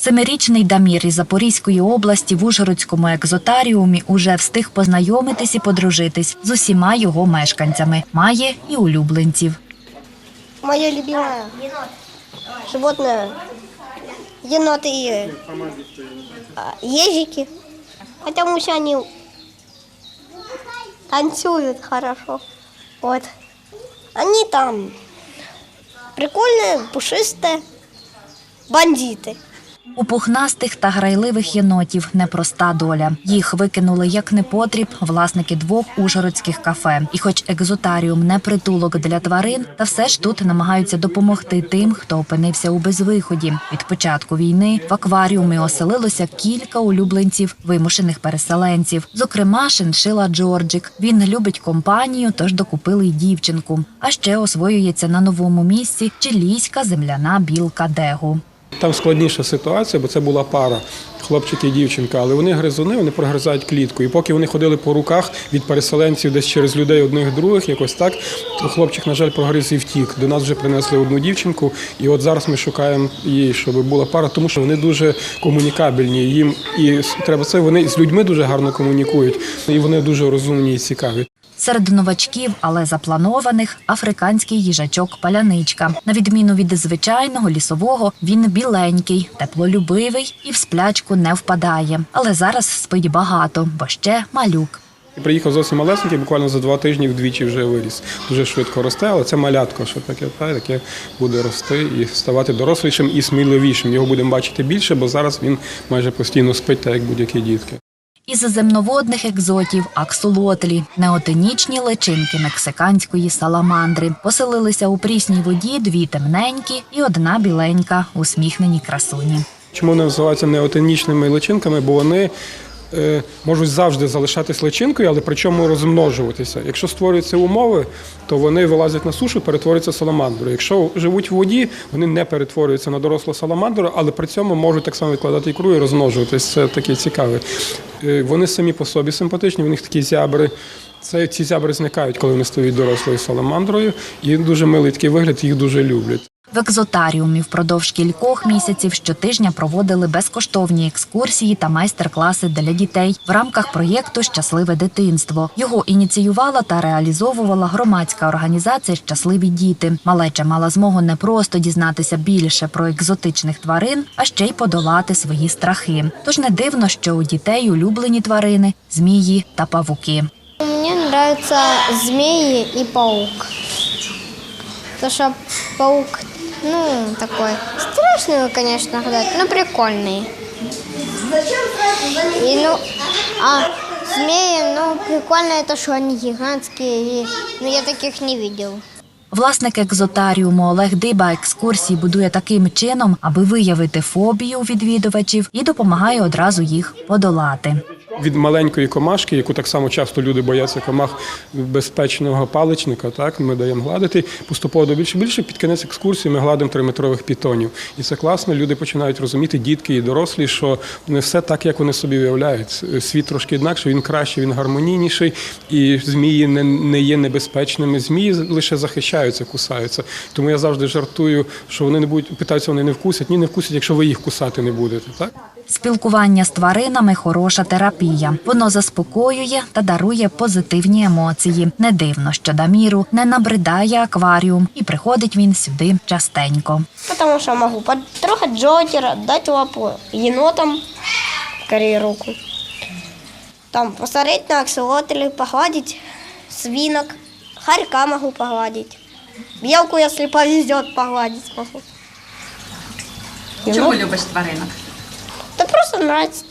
Семирічний Дамір із Запорізької області в Ужгородському екзотаріумі уже встиг познайомитись і подружитись з усіма його мешканцями. Має і улюбленців. Мое любимое животное еноты и а, ежики. Потому что они танцуют хорошо. Вот. Они там прикольные, пушистые бандиты. У пухнастих та грайливих єнотів непроста доля. Їх викинули як непотріб власники двох ужгородських кафе. І, хоч екзотаріум не притулок для тварин, та все ж тут намагаються допомогти тим, хто опинився у безвиході. Від початку війни в акваріумі оселилося кілька улюбленців вимушених переселенців. Зокрема, шиншила Джорджик. Він любить компанію, тож докупили й дівчинку. А ще освоюється на новому місці чилійська земляна білка Дегу. Там складніша ситуація, бо це була пара. Хлопчик і дівчинка, але вони гризуни, вони прогризають клітку. І поки вони ходили по руках від переселенців десь через людей одних других, якось так, то хлопчик, на жаль, прогриз і втік. До нас вже принесли одну дівчинку, і от зараз ми шукаємо її, щоб була пара, тому що вони дуже комунікабельні. Їм і треба це вони з людьми дуже гарно комунікують, і вони дуже розумні і цікаві. Серед новачків, але запланованих, африканський їжачок паляничка. На відміну від звичайного лісового, він біленький, теплолюбивий і в сплячку не впадає. Але зараз спить багато, бо ще малюк. Приїхав зовсім малесенький, буквально за два тижні вдвічі вже виріс. Дуже швидко росте, але це малятко, що таке, та, таке буде рости і ставати дорослішим і сміливішим. Його будемо бачити більше, бо зараз він майже постійно спить, так як будь-які дітки. Із земноводних екзотів аксолотлі, неотенічні личинки мексиканської саламандри. Поселилися у прісній воді дві темненькі і одна біленька, усміхнені красуні. Чому вони називаються неотенічними личинками? Бо вони е, можуть завжди залишатись личинкою, але при чому розмножуватися. Якщо створюються умови, то вони вилазять на сушу, перетворюються в саламандру. Якщо живуть в воді, вони не перетворюються на дорослу саламандру, але при цьому можуть так само відкладати ікру і розмножуватись. Це таке цікаве. Е, Вони самі по собі симпатичні, в них такі зябри. Це ці зябри зникають, коли вони стають дорослою саламандрою, і дуже милий такий вигляд, їх дуже люблять. В екзотаріумі впродовж кількох місяців щотижня проводили безкоштовні екскурсії та майстер-класи для дітей в рамках проєкту Щасливе дитинство. Його ініціювала та реалізовувала громадська організація Щасливі діти. Малеча мала змогу не просто дізнатися більше про екзотичних тварин, а ще й подолати свої страхи. Тож не дивно, що у дітей улюблені тварини змії та павуки. Мне нравятся змеи и паук. Потому что паук, ну, такой страшный, конечно, когда но прикольный. И, ну, а змеи, ну, прикольно это, что они гигантские, и, ну, я таких не видел. Власник екзотаріуму Олег Диба екскурсії будує таким чином, аби виявити фобію у відвідувачів і допомагає одразу їх подолати. від маленької комашки, яку так само часто люди бояться комах безпечного паличника. Так ми даємо гладити поступово до більше більше. Під кінець екскурсії ми гладимо триметрових пітонів. І це класно. Люди починають розуміти, дітки і дорослі, що не все так, як вони собі уявляють. Світ трошки інакший, він кращий, він гармонійніший, і змії не, не є небезпечними. Змії лише захищаються, кусаються. Тому я завжди жартую, що вони не будуть питаються, вони не вкусять. Ні, не вкусять, якщо ви їх кусати не будете. Так. Спілкування з тваринами хороша терапія. Воно заспокоює та дарує позитивні емоції. Не дивно, що Даміру не набридає акваріум, і приходить він сюди частенько. Потому что могу потрогать Джокера, дать лапу енотам, скорее руку. Там посмотреть на аксолотли, погладить свинок, хорька могу погладить. Белку, если повезет, погладить могу. Чому любиш тваринок? Просто нравится.